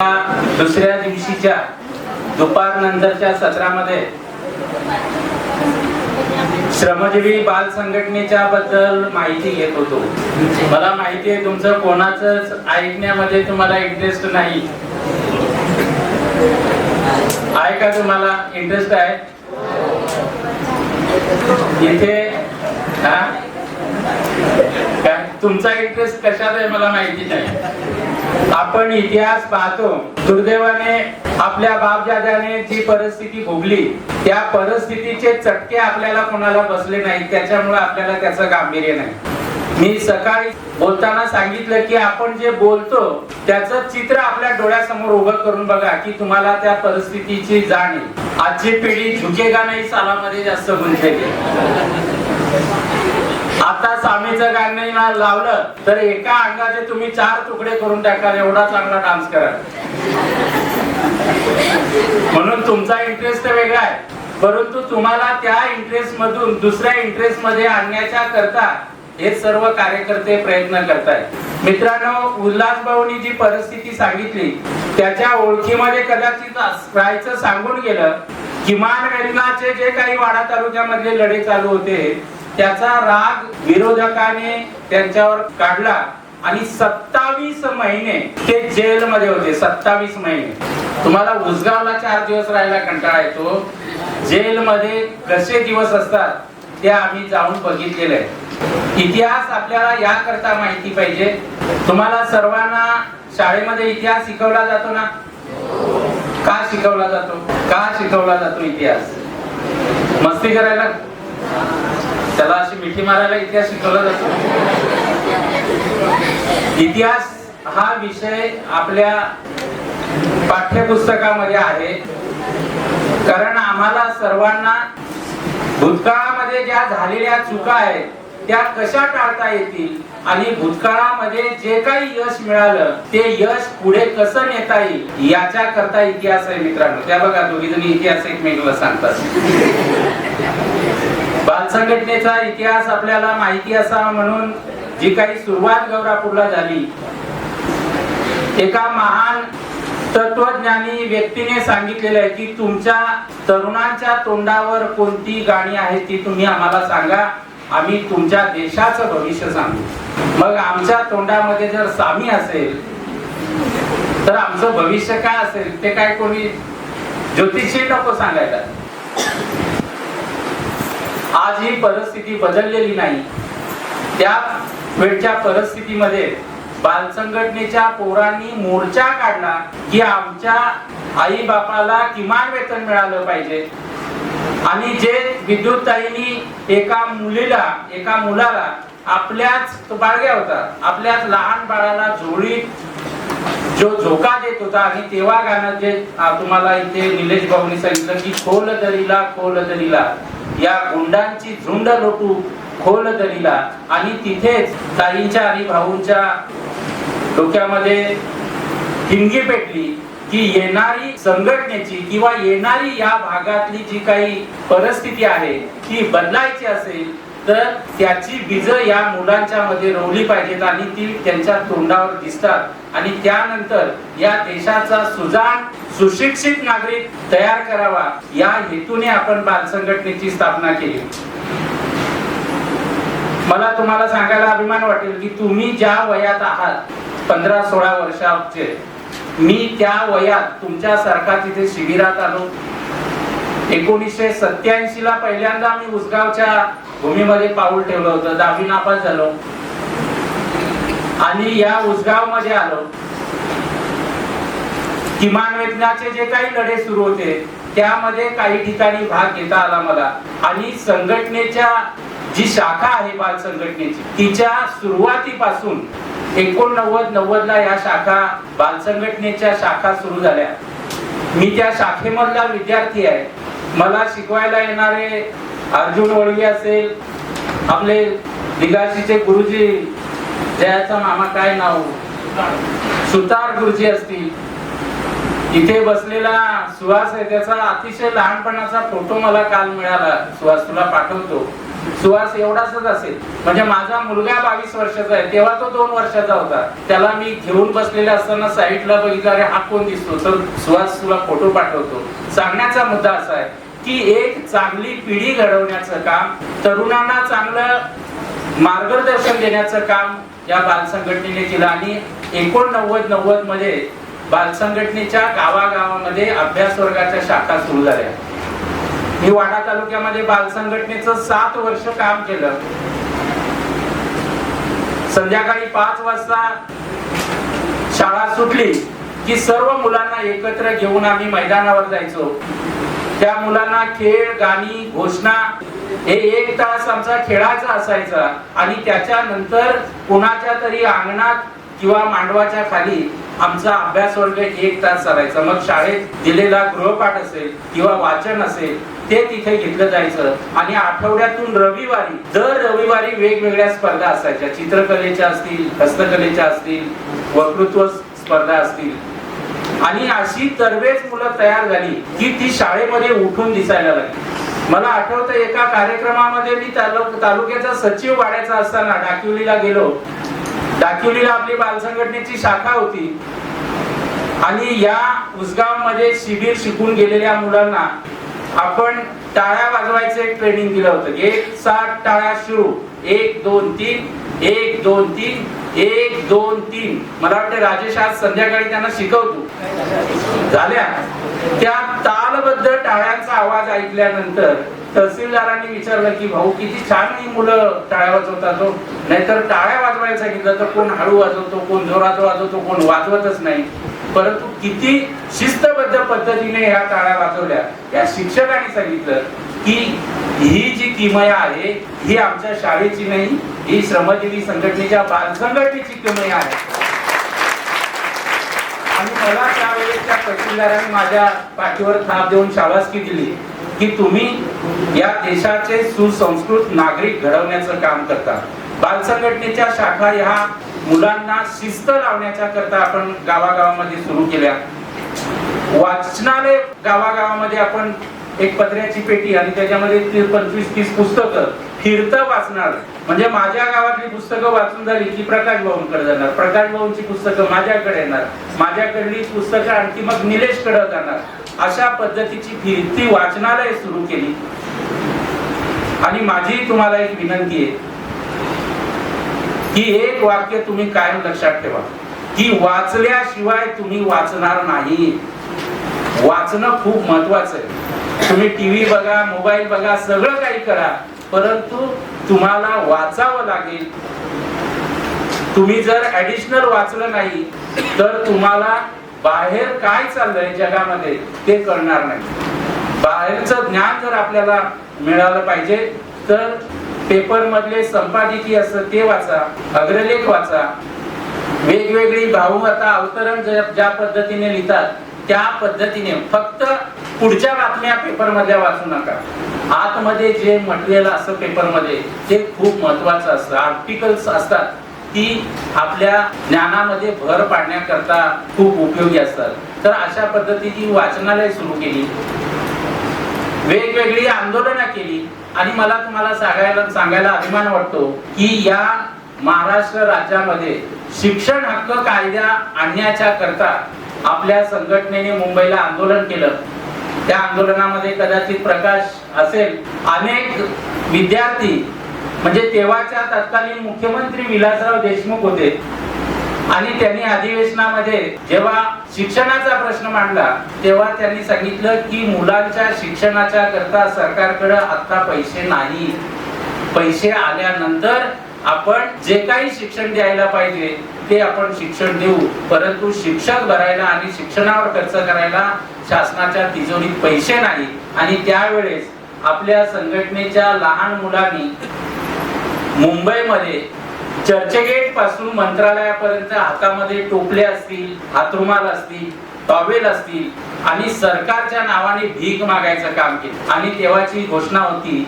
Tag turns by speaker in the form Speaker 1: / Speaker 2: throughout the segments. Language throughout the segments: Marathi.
Speaker 1: दुसऱ्या दिवशीच्या दुपार नंतरच्या सत्रामध्ये श्रमजीवी बाल संघटनेच्या बद्दल माहिती घेत होतो. मला माहिती आहे तुमचं कोणाच ऐकण्यामध्ये तुम्हाला इंटरेस्ट नाही. आहे का तुम्हाला इंटरेस्ट आहे? इथे हा? तुमचा इंटरेस्ट कशात आहे मला माहिती नाही. आपण इतिहास पाहतो. दुर्दैवाने आपल्या बापजाद्याने जी परिस्थिती भोगली त्या परिस्थितीचे चटके आपल्याला कोणाला बसले नाहीत. त्याच्यामुळे आपल्याला त्याचं गांभीर्य नाही. मी सकाळी बोलताना सांगितलं की आपण जे बोलतो त्याचं चित्र आपल्या डोळ्यासमोर उभं करून बघा की तुम्हाला त्या परिस्थितीची जाण आजची पिढी झुकेगा नाही सालामध्ये जास्त गुंतलेली आता स्वामीचं गाणं ना लावलं तर एका अंगाचे तुम्ही चार तुकडे करून टाकाल एवढा चांगला डान्स करा. म्हणून तुमचा इंटरेस्ट वेगळा आहे. परंतु तुम्हाला त्या इंटरेस्ट मधून दुसऱ्या इंटरेस्टमध्ये आणण्याच्या करता हे सर्व कार्यकर्ते प्रयत्न करतायत. मित्रांनो उल्हास भाऊनी जी परिस्थिती सांगितली त्याच्या ओळखीमध्ये कदाचित राहायचं सांगून गेलं किमान वेतनाचे जे काही वाडा तालुक्यामधले लढे चालू होते त्याचा राग विरोधकाने त्यांच्यावर काढला आणि सत्तावीस महिने ते जेलमध्ये होते सत्तावीस महिने. तुम्हाला उसगावला चार दिवस राहायला कंटाळा येतो. जेलमध्ये कसे दिवस असतात ते आम्ही जाऊन बघितलेले आहे इतिहास आपल्याला याकरता माहिती पाहिजे. तुम्हाला सर्वांना शाळेमध्ये इतिहास शिकवला जातो ना? का शिकवला जातो? का शिकवला जातो इतिहास? मस्ती करायला? त्याला अशी मिठी मारायला इतिहास शिकवला जातो. इतिहास हा विषय आपल्या पाठ्यपुस्तकामध्ये आहे. कारण आम्हाला सर्वांना भूतकाळामध्ये ज्या झालेल्या चुका आहेत त्या कशा टाळता येतील? आणि भूतकाळामध्ये जे काही यश मिळालं ते यश पुढे कसं नेता येईल? याच्या करता इतिहास आहे मित्रांनो. त्या बघा दोघी जणी इतिहास एकमेकाला सांगतात. बाल संघटनेचा इतिहास आपल्याला माहिती असावा म्हणून जी काही सुरुवात गौरापूरला झाली एका महान तत्वज्ञानी व्यक्तीने सांगितलेलं आहे की तुमच्या तरुणांच्या तोंडावर कोणती गाणी आहेत ती तुम्ही आम्हाला सांगा आम्ही तुमच्या देशाचं भविष्य सांगू. मग आमच्या तोंडामध्ये जर सामी असेल तर आमचं भविष्य काय असेल ते काय कोणी ज्योतिषी नको सांगायला. आज ही परिस्थिती बदललेली नाही. त्या वेळच्या परिस्थितीमध्ये बाल संघटनेच्या पोरांनी मोर्चा काढला की आमच्या आई बापाला किमान वेतन मिळालं पाहिजे. आणि जे विद्युतताईनी एका मुलीला एका मुलाला आपल्याच बाळग्या होता आपल्याच लहान बाळाला झोळीत जो झोका देत होता आणि तेव्हा गाणं जे तुम्हाला इथे निलेश भाऊनी सांगितलं की खोल दरीला खोल दरीला या गुंडांची झुंड लोटू खोल दरीला आणि तिथेच ताईंच्या आणि भाऊंच्या डोक्यामध्ये हिंगी पेटली. की येणारी संघटनेची किंवा येणारी या भागातली जी काही परिस्थिती आहे ती बदलायची असेल तर त्याची बीज या मुलांच्या मध्ये रोवली पाहिजेत आणि ती त्यांच्या तोंडावर दिसतात. आणि त्यानंतर या देशाचा सुजाण सुशिक्षित नागरिक तयार करावा. या हेतूने आपण बाल संघटनेची स्थापना केली. मला तुम्हाला सांगायला अभिमान वाटेल की तुम्ही ज्या वयात आहात पंधरा सोळा वर्षाचे मी त्या वयात तुमच्या सारखा तिथे शिबिरात आलो. एकोणीसशे सत्याऐंशी ला पहिल्यांदा मी उसगावच्या भूमीमध्ये पाऊल ठेवलं होतं दहावी नापास झालो. आणि या उसगावमध्ये आलो. किमान वेतनाचे जे काही लढे सुरू होते त्यामध्ये काही ठिकाणी भाग घेता आला मला. आणि संघटनेच्या जी शाखा आहे बाल संघटनेची तिच्या सुरुवातीपासून एकोणनव्वद नव्वद ला या शाखा बाल संघटनेच्या शाखा सुरू झाल्या. मी त्या शाखेमधला विद्यार्थी आहे. मला शिकवायला येणारे अर्जुन वळवी असेल आपले दिगाशीचे गुरुजी जयाचा मामा काय नाव? सुतार गुरुजी असतील. इथे बसलेला सुहास आहे त्याचा अतिशय लहानपणाचा फोटो मला काल मिळाला. सुहास तुला पाठवतो. सुहास एवढाच असेल. म्हणजे माझा मुलगा बावीस वर्षाचा आहे तेव्हा तो दोन वर्षाचा होता. त्याला मी घेऊन बसलेला असताना साईडला बघितलं अरे हा कोण दिसतो? तर सुहास तुला फोटो पाठवतो. सांगण्याचा मुद्दा असा आहे की एक चांगली पिढी घडवण्याचं काम तरुणांना चांगलं मार्गदर्शन देण्याचं काम या बाल संघटनेने केलं. आणि एकोणनव्वद नव्वदमध्ये बाल संघटनेच्या गावागावामध्ये अभ्यास वर्गाच्या शाखा सुरू झाल्या. मी वाडा तालुक्यामध्ये बाल संघटनेचं सात वर्ष काम केलं. संध्याकाळी पाच वाजता शाळा सुटली की सर्व मुलांना एकत्र घेऊन आम्ही मैदानावर जायचो. त्या मुलांना खेळ गाणी घोषणा हे एक तास आमचा खेळाचा असायचा आणि त्याच्यानंतर कुणाच्या तरी अंगणात किंवा मांडवाच्या खाली आमचा अभ्यास वर्ग एक तास चालायचा. मग शाळेत दिलेला गृहपाठ असेल किंवा वाचन असेल ते तिथे घेतलं जायचं. आणि आठवड्यातून रविवारी दर रविवारी वेगवेगळ्या स्पर्धा असायच्या. चित्रकलेच्या असतील हस्तकलेच्या असतील वक्तृत्व स्पर्धा असतील. आणि अशी तरबेज मुलं तयार झाली की ती शाळेमध्ये उठून दिसायला लागली. मला आठवतं एका कार्यक्रमामध्ये मी तालुक्याचा सचिव वाड्याचा असताना डाकिवलीला गेलो. डाकिवलीला आपली बाल संघटनेची शाखा होती. आणि या उसगावमध्ये शिबिर शिकून गेलेल्या मुलांना आपण टाळ्या वाजवायचं एक ट्रेनिंग दिलं होतं. एक सात टाळ्या सुरू. एक दोन तीन. एक दोन तीन. एक दोन तीन. मला वाटतं राजेश आज संध्याकाळी त्यांना शिकवतो. झाल्या? त्या तालबद्ध टाळ्यांचा आवाज ऐकल्यानंतर तहसीलदारांनी विचारलं की भाऊ किती छान ही मुलं टाळ्या वाजवतात हो. नाहीतर टाळ्या वाजवायला सांगितलं तर कोण हळू वाजवतो कोण जोरात वाजवतो कोण वाजवतच नाही. परंतु किती शिस्तबद्ध पद्धतीने ह्या टाळ्या वाजवल्या. या शिक्षकांनी सांगितलं की ही जी किमया आहे ही आमच्या शाळेची नाही ही श्रमजीवी संघटनेच्या बाल संघटनेची किमया आहे. मला त्यावेळेस त्या तहसीलदारांनी माझ्या पाठीवर थाप देऊन शाबासकी दिली की तुम्ही या देशाचे सुसंस्कृत नागरिक घडवण्याचं काम करता. बाल संघटनेच्या शाखा ह्या मुलांना शिस्त लावण्याच्या करता आपण गावागावामध्ये सुरू केल्या. वाचनालय गावागावामध्ये आपण एक पत्र्याची पेटी आणि त्याच्यामध्ये पंचवीस तीस पुस्तकं. फिरतं वाचणार. म्हणजे माझ्या गावातली पुस्तकं वाचून झाली की प्रकाश भाऊंकडे जाणार. प्रकाश भाऊंची पुस्तकं माझ्याकडे येणार. माझ्याकडली पुस्तकं आणखी मग निलेशकडे जाणार. अशा पद्धतीची फिरती वाचनालय सुरू केली. आणि माझी तुम्हाला एक विनंती आहे. की एक वाक्य तुम्ही कायम लक्षात ठेवा. की वाचल्याशिवाय तुम्ही वाचणार नाही. वाचणं खूप महत्वाचं आहे. तुम्ही टीव्ही बघा मोबाईल बघा सगळं काही करा. परंतु तुम्हाला वाचावं लागेल. तुम्ही जर ऍडिशनल वाचलं नाही तर तुम्हाला बाहेर काय चाललंय जगामध्ये ते कळणार नाही. बाहेरचं ज्ञान जर आपल्याला मिळालं पाहिजे तर पेपर मधले संपादकीय असतं ते वाचा अग्रलेख वाचा. वेगवेगळी भावुकता अवतरण ज्या पद्धतीने लिहितात त्या पद्धतीने फक्त पुढच्या बातम्या पेपरमध्ये वाचू नका. आतमध्ये जे म्हटलेलं असतं पेपरमध्ये ते खूप महत्वाचं असतं. आर्टिकल्स असतात ती आपल्या ज्ञानामध्ये भर पाडण्याकरता खूप उपयोगी असतात. तर अशा पद्धतीची वाचनालय सुरू केली. वेगवेगळी आंदोलनं केली. आणि मला तुम्हाला सांगायला सांगायला अभिमान वाटतो की या महाराष्ट्र राज्यामध्ये शिक्षण हक्क कायदा आणण्याच्या करता आपल्या संघटनेने मुंबईला आंदोलन केलं. त्या आंदोलनामध्ये कदाचित प्रकाश असेल. अनेक विद्यार्थी म्हणजे तेव्हाच्या तत्कालीन मुख्यमंत्री विलासराव देशमुख होते. आणि त्यांनी अधिवेशनामध्ये जेव्हा शिक्षणाचा प्रश्न मांडला तेव्हा त्यांनी सांगितलं की मुलांच्या शिक्षणाच्या करता सरकारकडे आता पैसे नाही. पैसे आल्यानंतर आपण जे काही शिक्षण द्यायला पाहिजे ते आपण शिक्षण देऊ परंतु शिक्षक भरायला आणि शिक्षणावर खर्च करायला शासनाच्या तिजोरीत पैसे नाही. आणि त्यावेळेस आपल्या संघटनेच्या लहान मुलांनी मुंबईमध्ये चर्चगेटपासून मंत्रालयापर्यंत हातामध्ये टोपले असतील हातरुमाल असतील टॉवेल असतील आणि सरकारच्या नावाने भीक मागायचं काम केलं. आणि तेव्हाची घोषणा होती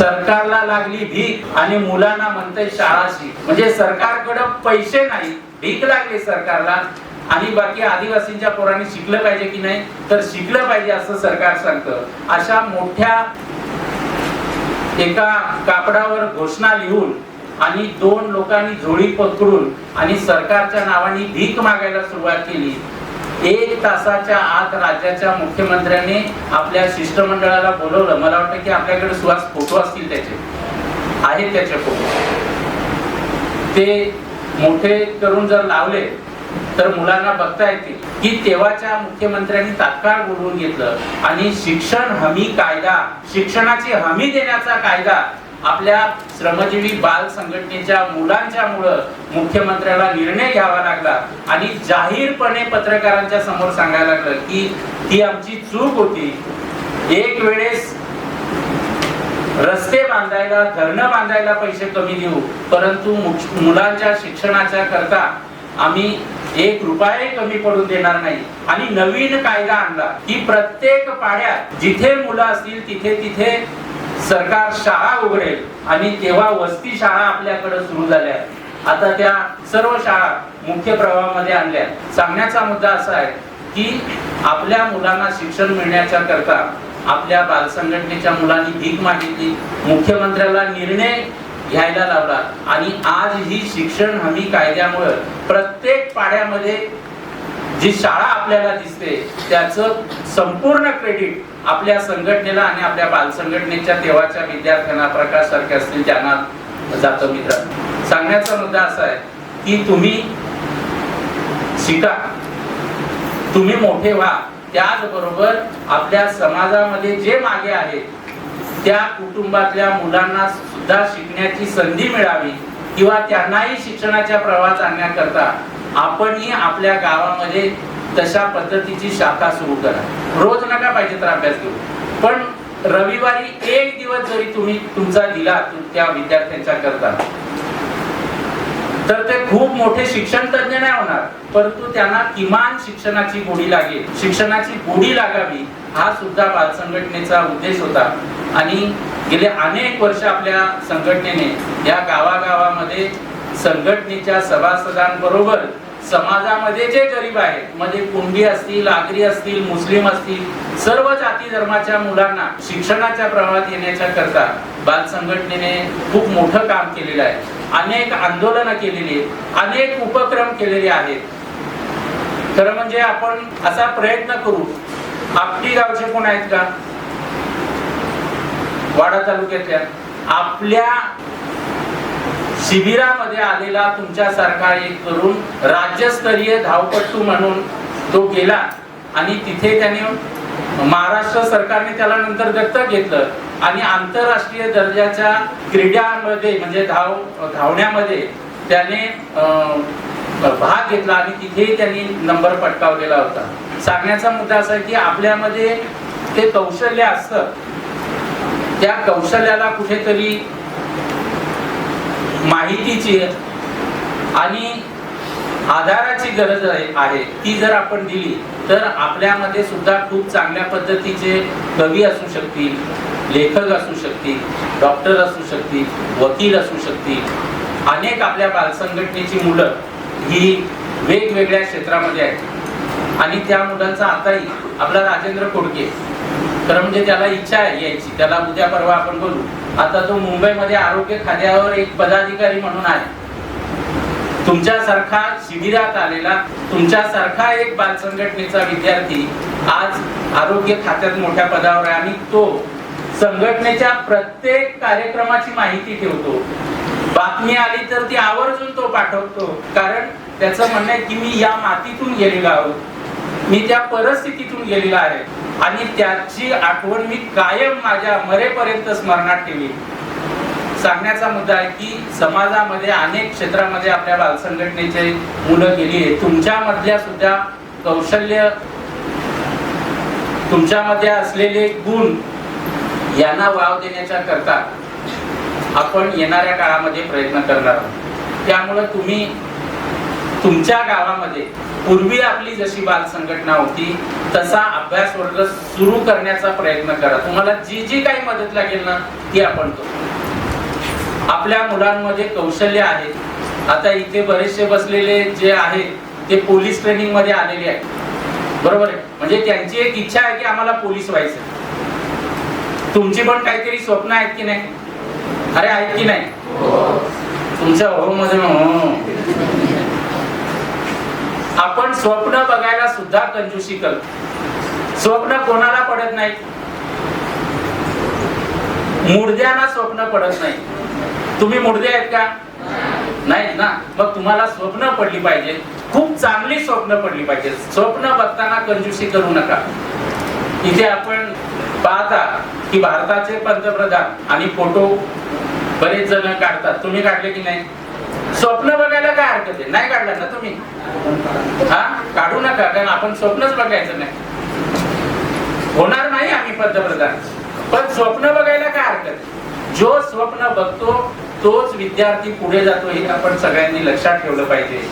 Speaker 1: सरकारला लागली भीक आणि मुलांना म्हणते शाळाशी म्हणजे सरकारकडे पैसे नाही भीक लागली सरकारला. आणि बाकी आदिवासींच्या पोरांनी शिकलं पाहिजे की नाही? तर शिकलं पाहिजे असं सरकार सांगतं. अशा मोठ्या एका कापडावर घोषणा लिहून आणि दोन लोकांनी झोळी पकडून आणि सरकारच्या नावाने भीक मागायला सुरुवात केली. एक तासाच्या आत राज्याच्या मुख्यमंत्र्यांनी आपल्या शिष्टमंडळाला बोलवलं. मला वाटतं की आपल्याकडे सुहास फोटो असतील त्याचे. आहेत त्याचे फोटो. ते मोठे करून जर लावले तर मुलांना बघता येतील की तेव्हाच्या मुख्यमंत्र्यांनी तात्काळ बोलवून घेतलं. आणि शिक्षण हमी कायदा शिक्षणाची हमी देण्याचा कायदा आपल्या श्रमजीवी बाल संघटनेच्या मुलांच्या मुळे मुख्यमंत्र्याला निर्णय घ्यावा लागला आणि जाहीरपणे पत्रकारांच्या समोर सांगायला लागलं की ही आमची चूक होती. एक वेळेस रस्ते बांधायला धरणं बांधायला पैसे कमी देऊ परंतु मुलांच्या शिक्षणाच्या करता आम्ही एक रुपये कमी पडून देणार नाही. आणि नवीन कायदा आणला की प्रत्येक पाड्यात जिथे मुलं असतील तिथे तिथे सरकार शाळा उघडेल आणि तेव्हा वस्ती शाळा आपल्याकडे सुरू झाल्या. आता त्या सर्व शाळा मुख्य प्रवाहामध्ये आणल्या. सांगण्याचा मुद्दा असा आहे की आपल्या मुलांना शिक्षण मिळण्याच्या करता आपल्या बालसंघटनेच्या मुलांनी भीक मागितली मुख्यमंत्र्याला निर्णय घ्यायला लावला आणि आज ही शिक्षण हमी कायद्यामुळे प्रत्येक पाड्यामध्ये जी शाळा आपल्याला दिसते त्याचं संपूर्ण क्रेडिट आपल्या संघटनेला आणि आपल्या बालसंघटनेच्या तेव्हाच्या विद्यार्थ्यांना प्रकाश सारखे असतील त्यांना जातं मित्र. सांगण्याचा मुद्दा असा आहे की तुम्ही शिका तुम्ही मोठे व्हा. त्याचबरोबर आपल्या समाजामध्ये जे मागे आहेत त्या कुटुंबातल्या मुलांना सुद्धा शिकण्याची संधी मिळावी किंवा त्यांनाही शिक्षणाच्या प्रवाहात आणण्याकरता आपणही आपल्या गावामध्ये तशा पद्धतीची शाखा सुरू करा. रोज नका पाहिजे तर अभ्यास घेऊ पण रविवारी एक दिवस जरी तुम्ही तुमचा दिला त्या विद्यार्थ्यांच्या करता तर ते खूप मोठे शिक्षण तज्ञ नाही होणार. परंतु त्यांना किमान शिक्षणाची गोडी लागेल. शिक्षणाची गोडी लागावी हा सुद्धा बाल संघटनेचा उद्देश होता. आणि गेले अनेक वर्ष आपल्या संघटनेने या गावागावामध्ये संघटनेच्या सभासदांबरोबर समाजामध्ये जे गरीब आहेत मध्ये कुंडी असतील आगरी असतील मुस्लिम असतील सर्व जाती धर्माच्या मुलांना शिक्षणाच्या प्रवाहात येण्याच्या करता बाल संघटनेने खूप मोठं काम केलेलं आहे. अनेक आंदोलनं केलेली आहेत अनेक उपक्रम केलेले आहेत. खरं म्हणजे आपण असा प्रयत्न करू. आपली गावचे कोण आहेत का? वाडा तालुक्यातल्या. आपल्या शिबिरामध्ये आलेला तुमच्यासारखा एक तरुण राज्यस्तरीय धावपट्टू म्हणून तो गेला आणि तिथे त्याने महाराष्ट्र सरकारने त्याला नंतर दत्तक घेतलं आणि आंतरराष्ट्रीय दर्जाच्या क्रीडामध्ये म्हणजे धाव धावण्यामध्ये त्याने भाग घेतला आणि तिथेही त्यांनी नंबर पटकावलेला होता. सांगण्याचा मुद्दा असा आहे की आपल्यामध्ये ते कौशल्य असतं. त्या कौशल्याला कुठेतरी माहितीची आणि आधाराची गरज आहे ती जर आपण दिली तर आपल्यामध्ये सुद्धा खूप चांगल्या पद्धतीचे कवी असू शकतील लेखक असू शकतील डॉक्टर असू शकतील वकील असू शकतील. अनेक आपल्या बालसंघटनेची मुलं ही वेगवेगळ्या क्षेत्रामध्ये आहेत. आणि त्या मुलांचा आताही आपला राजेंद्र कोडके तर म्हणजे त्याला इच्छा आहे यायची. त्याला उद्या परवा आपण बोलू. आता तो मुंबईमध्ये आरोग्य खात्यावर एक पदाधिकारी म्हणून आहे. तुमच्यासारखा शिबिरात आलेला तुमच्यासारखा एक बाल संघटनेचा विद्यार्थी आज आरोग्य खात्यात मोठ्या पदावर आहे. आणि तो संघटनेच्या प्रत्येक कार्यक्रमाची माहिती ठेवतो. बातमी आली तर ती आवर्जून तो पाठवतो. कारण त्याचं म्हणणं आहे की मी या मातीतून गेलेलो आहोत. मी त्या परिस्थितीतून गेलेला आहे. आणि त्याची आठवण मी कायम माझ्या मरेपर्यंत स्मरणात ठेवी सांगण्याचा मुद्दा आहे की समाजामध्ये अनेक क्षेत्रामध्ये आपल्या बालसंघटनेचे मुलं गेली आहेत. तुमच्यामधल्या सुद्धा कौशल्य तुमच्यामध्ये असलेले गुण यांना वाव देण्याच्या करता आपण येणाऱ्या काळामध्ये प्रयत्न करणार आहोत. त्यामुळं तुम्ही तुमच्या गावामध्ये पूर्वी आपली जशी बाल संघटना होती तसा अभ्यास वर्ग सुरू करण्याचा प्रयत्न करा. तुम्हाला जी जी काही मदत लागेल ना ती आपण करू. आपल्या मुलांमध्ये कौशल्य आहे. आता इथे बरेचसे बसलेले जे आहेत ते पोलीस ट्रेनिंगमध्ये आलेले आहेत. बरोबर आहे? म्हणजे त्यांची एक इच्छा आहे की आम्हाला पोलीस व्हायचं तुमची पण काहीतरी स्वप्न आहेत की नाही? अरे आहेत की नाही? तुमच्या हो मध्ये हो. आपण स्वप्न बघायला सुद्धा कंजूशी करतो. स्वप्न कोणाला पडत नाही? मुडद्यांना स्वप्न पडत नाही. तुम्ही मुर्दे आहेत का? नाही ना. मग तुम्हाला स्वप्न पडली पाहिजे. खूप चांगली स्वप्न पडली पाहिजे. स्वप्न बघताना कंजूसी करू नका. इथे आपण पाहता की भारताचे पंतप्रधान आणि फोटो बरेच जण काढतात. तुम्ही काढले की नाही? स्वप्न बघायला काय हरकत आहे? नाही काढलं ना तुम्ही? हा? काढू नका कारण आपण स्वप्नच बघायचं नाही. होणार नाही आम्ही पंतप्रधान. पण स्वप्न बघायला काय हरकत आहे? जो स्वप्न बघतो तोच विद्यार्थी पुढे जातो हे आपण सगळ्यांनी लक्षात ठेवलं पाहिजे.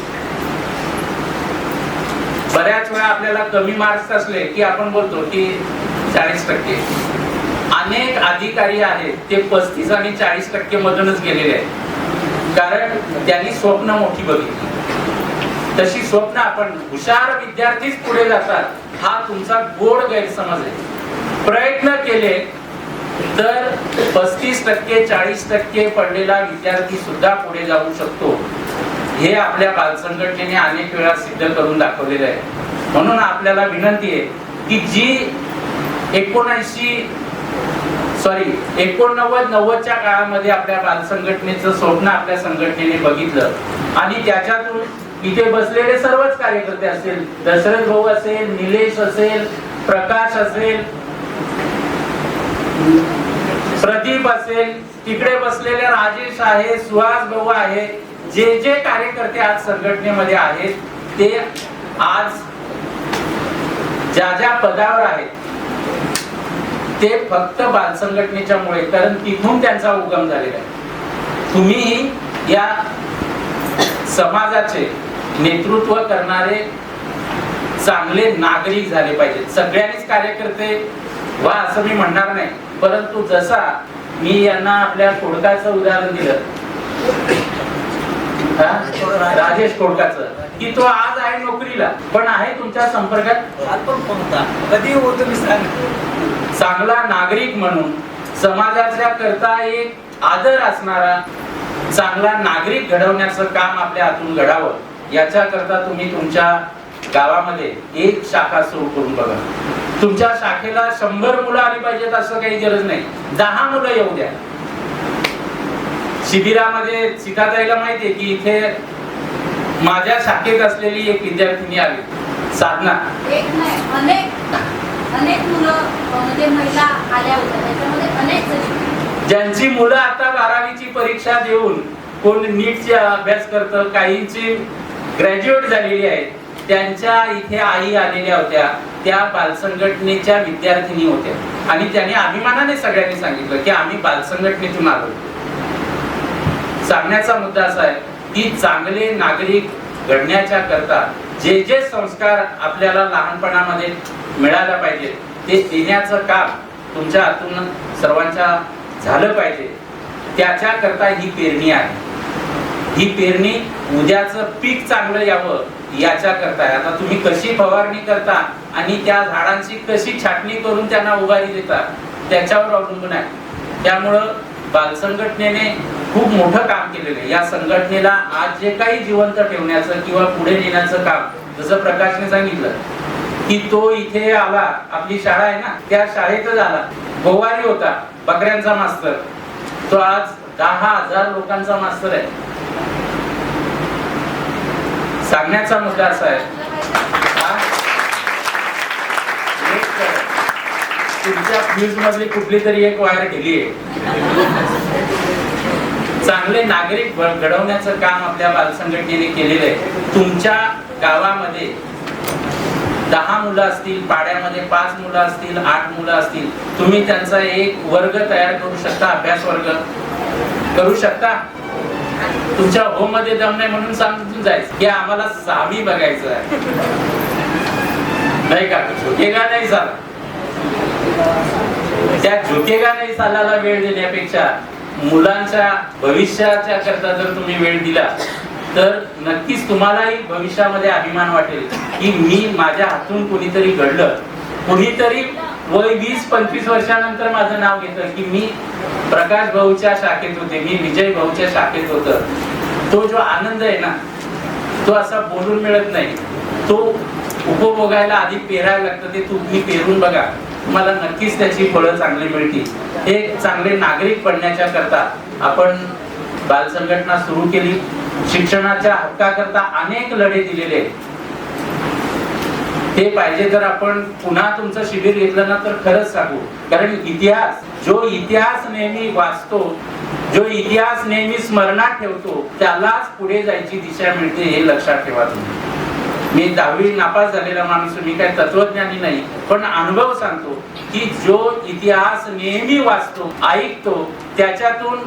Speaker 1: बऱ्याच वेळा आपल्याला कमी मार्क्स असले की आपण बोलतो की चाळीस टक्के. अनेक अधिकारी आहेत ते पस्तीस आणि चाळीस टक्के मधूनच गेलेले आहेत. कारण त्यांनी स्वप्न मोठी बघितली. तशी स्वप्न आपण हुशार विद्यार्थीच पुढे जातात हा तुमचा गोड गैरसमज आहे. प्रयत्न केले तर पस्तीस टक्के चाळीस टक्के पडलेला विद्यार्थी सुद्धा पुढे जाऊ शकतो. हे आपल्या बालसंघटनेने अनेक वेळा सिद्ध करून दाखवलेलं आहे. म्हणून आपल्याला विनंती आहे की जी एकोणऐंशी सॉरी एकोणनव्वद नव्वदच्या काळामध्ये आपल्या बालसंघटनेचं स्वप्न आपल्या संघटनेने बघितलं. आणि त्याच्यातून इथे बसलेले सर्वच कार्यकर्ते असतील. दशरथ भाऊ असेल निलेश असेल प्रकाश असेल प्रदीप असेल तिकडे बसलेले राजेश आहे सुहास भाऊ आहे जे जे कार्यकर्ते आज संघटनेमध्ये आहेत ते आज ज्या ज्या पदावर आहेत ते फक्त बाल संघटनेच्या मुळे कारण तिथून त्यांचा उगम झालेला आहे. तुम्ही या समाजाचे नेतृत्व करणारे चांगले नागरिक झाले पाहिजेत. सगळ्यांनीच कार्यकर्ते वा असं मी म्हणणार नाही परंतु जसा मी यांना आपल्या कोडकाचं उदाहरण दिलं राजेश कोडकाचं की तो आज आहे नोकरीला पण आहे तुमच्या संपर्कात?
Speaker 2: होता? कधी होतो मी सांग.
Speaker 1: चांगला नागरिक म्हणून समाजाच्या करता एक आदर असणारा चांगला नागरिक घडवण्याचं काम आपल्या हातून घडावं याच्या करता तुम्ही तुमच्या गावामध्ये एक शाखा सुरू करून बघा. तुमच्या शाखेला शंभर मुलं आली पाहिजेत असं काही गरज नाही. दहा मुलं येऊ द्या. शिबिरामध्ये सीताताईला माहितीये की इथे माझ्या शाखेत असलेली एक विद्यार्थिनी आली साधना.
Speaker 3: एक नाही अनेक अनेक मुलं अ, म्हणजे महिला आल्या होत्या. त्याच्यामध्ये अनेक जणी
Speaker 1: ज्यांची मुलं आता बारावीची परीक्षा देऊन कोण नीटचे अभ्यास करतं काहींची ग्रॅज्युएट झालेली आहेत त्यांच्या इथे आई आलेल्या होत्या. त्या बालसंघटनेच्या विद्यार्थिनी होत्या. आणि त्यांनी अभिमानाने सगळ्यांनी सांगितलं की आम्ही बालसंघटनेतून आलो सांगण्याचा मुद्दा असा आहे की चांगले नागरिक घडण्याच्या करता जे जे संस्कार आपल्याला लहानपणामध्ये मिळायला पाहिजे ते देण्याचं काम तुमच्या हातून सर्वांच्या झालं पाहिजे. त्याच्या करता ही पेरणी आहे. ही पेरणी उद्याचं पीक चांगलं यावं याच्या करता आता तुम्ही कशी फवारणी करता आणि त्या झाडांची कशी छाटणी करून त्यांना उभारी देता त्याच्यावर अवलंबून आहे. त्यामुळं बाल संघटनेने खूप मोठं काम केलेलं आहे. या संघटनेला आज जे काही जिवंत ठेवण्याचं किंवा पुढे नेण्याचं काम जसं प्रकाशने सांगितलं की तो इथे आला. आपली शाळा आहे ना त्या शाळेतच आला. गोवारी होता बकऱ्यांचा मास्तर. तो आज दहा हजार लोकांचा मास्तर आहे. सांगण्याचा मुद्दा असा आहे. तुमच्या फ्यूज मधली कुठली तरी एक वायर गेली आहे. चांगले नागरिक घडवण्याचं काम आपल्या बालसंघटनेने केलेलं आहे. तुमच्या गावामध्ये दहा मुलं असतील पाड्यामध्ये पाच मुलं असतील आठ मुलं असतील तुम्ही त्यांचा एक वर्ग तयार करू शकता अभ्यास वर्ग? करू शकता? तुमच्या होममध्ये दम नाही म्हणून सांगून जायचं. की आम्हाला सहावी बघायचं आहे. नाही का? झुकेगा नाही झाला. त्या ज्योतिगाने नाही सालाला वेळ देण्यापेक्षा मुलांच्या भविष्याच्या करता जर तुम्ही वेळ दिला तर नक्कीच तुम्हालाही भविष्यामध्ये अभिमान वाटेल की मी माझ्या हातून कुणीतरी घडलं. कुणीतरी वय वीस पंचवीस वर्षानंतर माझं नाव घेतलं की मी प्रकाश भाऊच्या शाखेत होते मी विजय भाऊच्या शाखेत होत. तो जो आनंद आहे ना तो असा बोलून मिळत नाही. तो उपभोगायला आधी पेरायला लागतं ते तुम्ही पेरून बघा. तुम्हाला नक्कीच त्याची फळं चांगली मिळतील. हे चांगले नागरिक बनण्याच्या करता आपण बाल संघटना सुरू केली. शिक्षणाच्या हक्काकरता अनेक लढे दिलेले. आहेत ते पाहिजे तर आपण पुन्हा तुमचं शिबिर घेतलं ना तर खरंच सांगू. कारण इतिहास जो इतिहास नेहमी वाचतो जो इतिहास नेहमी स्मरणात ठेवतो त्यालाच पुढे जायची दिशा मिळते हे लक्षात ठेवा तुम्ही. मी दहावी नापास झालेला माणूस मी काय तत्वज्ञानी नाही. पण अनुभव सांगतो की जो इतिहास नेहमी वाचतो ऐकतो त्याच्यातून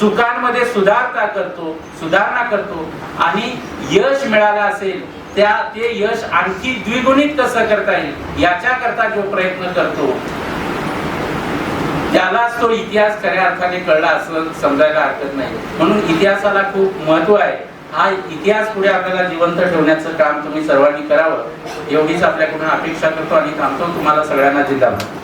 Speaker 1: चुकांमध्ये सुधारता करतो सुधारणा करतो आणि यश मिळालं असेल त्या ते यश आणखी द्विगुणित कसं करता येईल याच्या करता जो प्रयत्न करतो त्यालाच तो इतिहास खऱ्या अर्थाने कळला असं समजायला हरकत नाही. म्हणून इतिहासाला खूप महत्त्व आहे. हा इतिहास पुढे आपल्याला जिवंत ठेवण्याचं काम तुम्ही सर्वांनी करावं एवढीच आपल्याकडून अपेक्षा करतो आणि थांबतो. तुम्हाला सगळ्यांना जिंदाबाद.